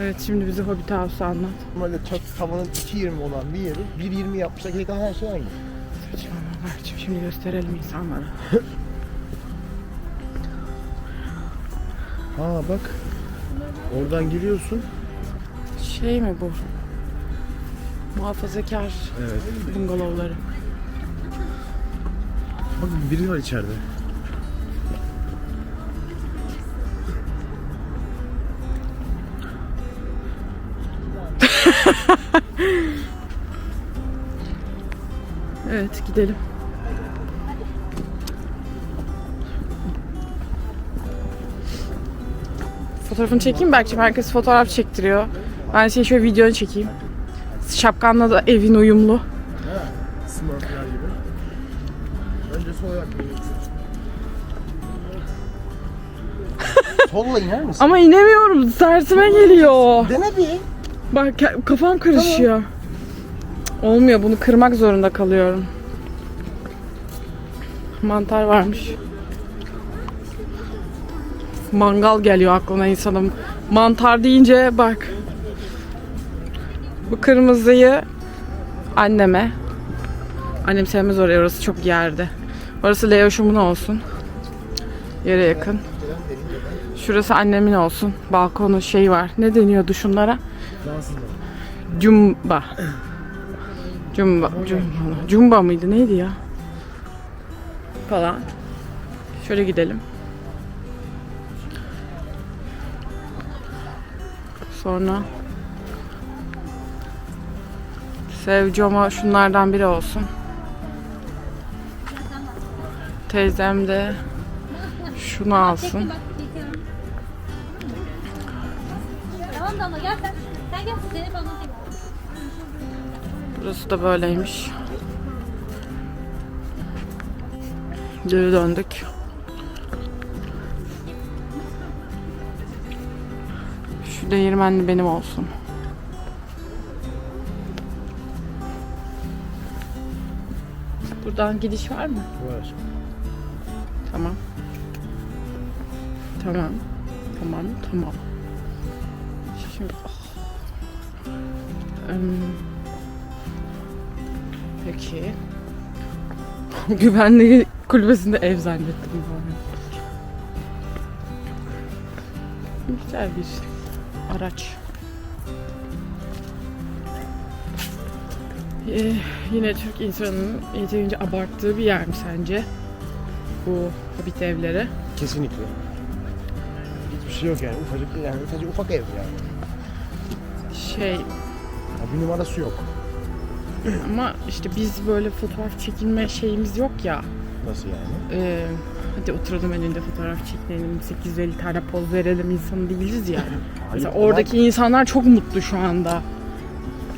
Evet şimdi bize Hobbit House'u anlat. Normalde çat tavanın 2.20 olan bir yeri 1.20 yapmışlar. Geri kalan her şey aynı. Saçmalama Berk'cim şimdi gösterelim insanlara. Ha bak. Oradan giriyorsun. Şey mi bu? Muhafazakar Evet. bungalovları. Bak biri var içeride. Evet gidelim. Fotoğrafını çekeyim Berk'cim. Herkes fotoğraf çektiriyor. Ben şey şöyle videonu çekeyim. Şapkanla da evin uyumlu. Smurfler gibi. Önce sol ayak Solla iner misin? Ama inemiyorum. Tersime geliyor. Dene bir. Bak kafam karışıyor. Olmuyor. Bunu kırmak zorunda kalıyorum. Mantar varmış. Mangal geliyor aklına insanım. Mantar deyince bak. Bu kırmızıyı anneme. Annem sevmez orayı. Orası çok yerde. Orası Leoş'umun olsun. Yere yakın. Şurası annemin olsun. Balkonu şey var. Ne deniyordu şunlara? Cumba. Cumba. Cumba, Cumba mıydı? Neydi ya? Falan. Şöyle gidelim. Sonra Sevcoma şunlardan biri olsun. Teyzem de şunu alsın. Tamam Damla gel sen. Burası da böyleymiş. Geri döndük. Şu değirmenli benim olsun. Buradan gidiş var mı? Var. Tamam. Tamam. Tamam, tamam. Şimdi... ah. Peki. Güvenli kulübesinde ev zannettim bu arada. Güzel bir araç. Ee, yine Türk insanının yeterince abarttığı bir yer mi sence? Bu hobbit evleri. Kesinlikle. Hiçbir şey yok yani. Ufacık yani sadece ufak ev yani. Şey bir numarası yok. ama işte biz böyle fotoğraf çekilme şeyimiz yok ya. Nasıl yani? Ee, hadi oturalım önünde fotoğraf çekelim, 850 tane poz verelim insanı değiliz ya. Mesela oradaki insanlar çok mutlu şu anda.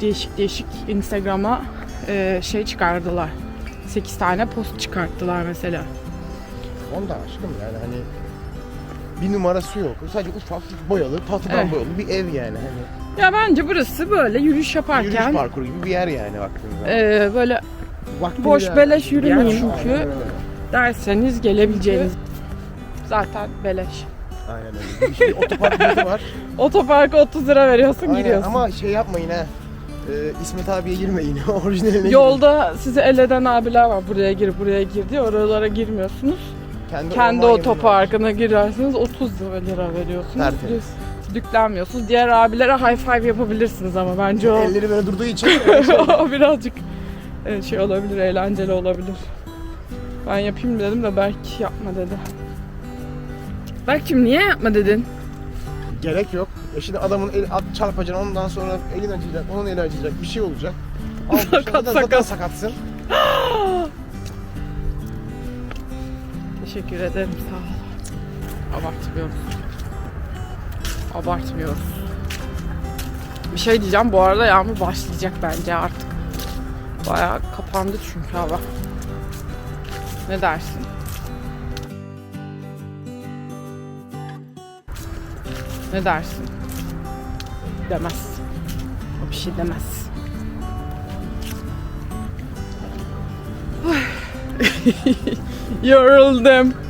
Değişik değişik Instagram'a e, şey çıkardılar. 8 tane post çıkarttılar mesela. Onda aşkım yani hani bir numarası yok. Sadece ufak boyalı, tahtadan Evet. boyalı bir ev yani. Hani Ya bence burası böyle yürüyüş yaparken yürüyüş parkuru gibi bir yer yani baktığınızda. e, böyle Vaktini boş değer- beleş yer yürümeyin şu an, çünkü derseniz gelebileceğiniz zaten beleş. Aynen öyle. İşte otopark bileti var. Otoparka 30 lira veriyorsun Aynen. giriyorsun. Ama şey yapmayın ha. Ee, İsmet abiye girmeyin. Orijinaline girin. Yolda sizi el eden abiler var buraya gir buraya gir diye oralara girmiyorsunuz. Kendi, orman otoparkına girerseniz 30 lira veriyorsunuz. Tertemiz. Siz Düklenmiyorsunuz. Diğer abilere high five yapabilirsiniz ama bence o, Elleri böyle durduğu için o birazcık e, şey olabilir, eğlenceli olabilir. Ben yapayım dedim de belki yapma dedi. Berk'cim niye yapma dedin? gerek yok. E şimdi adamın el, at çarpacaksın ondan sonra elin acıyacak, onun eli acıyacak, bir şey olacak. Al, Sakat, zaten sakat. sakatsın. Teşekkür ederim sağ ol. Abartmıyoruz. Abartmıyoruz. Bir şey diyeceğim bu arada yağmur başlayacak bence artık. Bayağı kapandı çünkü hava. Ne dersin? Ne dersin? Demez. O bir şey demez. Yoruldum.